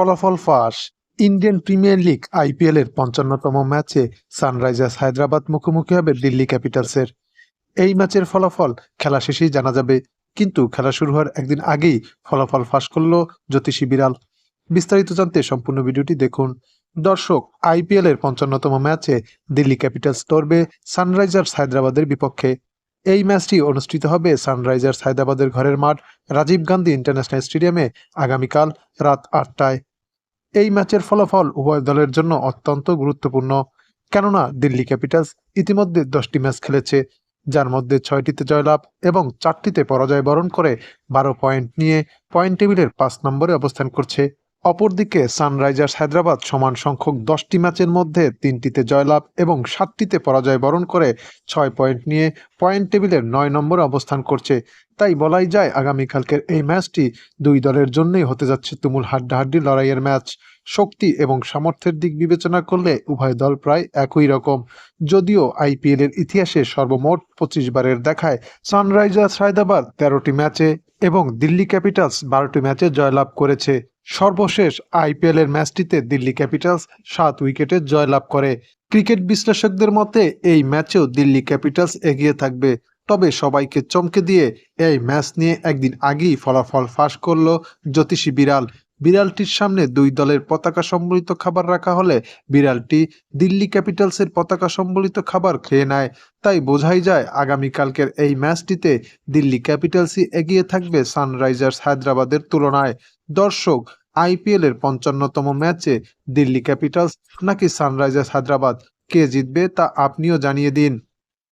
ফলাফল ফাঁস। Indian premier league IPL এর পঞ্চান্নতম ম্যাচে সানরাইজার্স হায়দ্রাবাদ মুখোমুখি হবে দিল্লি ক্যাপিটালসের। এই ম্যাচের ফলাফল খেলা শেষেই জানা যাবে, কিন্তু খেলা শুরু হওয়ার একদিন আগেই ফলাফল ফাঁস করল জ্যোতিষী বিড়াল। বিস্তারিত জানতে সম্পূর্ণ ভিডিওটি দেখুন। দর্শক, আইপিএল এর পঞ্চান্নতম ম্যাচে দিল্লি ক্যাপিটালস লড়বে সানরাইজার্স হায়দ্রাবাদের বিপক্ষে। এই ম্যাচটি অনুষ্ঠিত হবে সানরাইজার্স হায়দ্রাবাদের ঘরের মাঠ রাজীব গান্ধী ইন্টারন্যাশনাল স্টেডিয়ামে আগামীকাল রাত আটটায়। এই ম্যাচের ফলাফল উভয় দলের জন্য অত্যন্ত গুরুত্বপূর্ণ। কেননা, দিল্লি ক্যাপিটালস ইতিমধ্যে দশটি ম্যাচ খেলেছে, যার মধ্যে ছয়টিতে জয়লাভ এবং চারটিতে পরাজয় বরণ করে বারো পয়েন্ট নিয়ে পয়েন্ট টেবিলের পাঁচ নম্বরে অবস্থান করছে। অপরদিকে সানরাইজার্স হায়দ্রাবাদ সমান সংখ্যক দশটি ম্যাচের মধ্যে তিনটিতে জয়লাভ এবং সাতটিতে পরাজয় বরণ করে ছয় পয়েন্ট নিয়ে পয়েন্ট টেবিলের নয় নম্বরে অবস্থান করছে। তাই বলাই যায় আগামীকালকের এই ম্যাচটি দুই দলের জন্যই হতে যাচ্ছে তুমুল হাড্ডাহাড্ডি লড়াইয়ের ম্যাচ। শক্তি এবং সামর্থ্যের দিক বিবেচনা করলে উভয় দল প্রায় একই রকম। যদিও আইপিএল এর ইতিহাসে সর্বমোট পঁচিশ বারের দেখায় সানরাইজার্স হায়দ্রাবাদ তেরোটি ম্যাচে এবং দিল্লি ক্যাপিটালস বারোটি ম্যাচে জয়লাভ করেছে। সর্বশেষ আইপিএল এর ম্যাচটিতে দিল্লি ক্যাপিটালস সাত উইকেটে জয়লাভ করে। ক্রিকেট বিশ্লেষকদের মতে, এই ম্যাচেও দিল্লি ক্যাপিটালস এগিয়ে থাকবে। তবে সবাইকে চমকে দিয়ে এই ম্যাচ নিয়ে একদিন আগেই ফলাফল ফাঁস করল জ্যোতিষী বিড়াল। বিড়ালটির সামনে দুই দলের পতাকা সম্বলিত খাবার রাখা হলে বিড়ালটি দিল্লি ক্যাপিটালসের পতাকা সম্বলিত খাবার খেয়ে নেয়। তাই বোঝাই যায় আগামীকালকের এই ম্যাচটিতে দিল্লি ক্যাপিটালসই এগিয়ে থাকবে সানরাইজার্স হায়দ্রাবাদের তুলনায়। দর্শক আইপিএল এর পঞ্চান্নতম ম্যাচে দিল্লি ক্যাপিটালস নাকি সানরাইজার্স হায়দ্রাবাদ কে জিতবে তা আপনিও জানিয়ে দিন।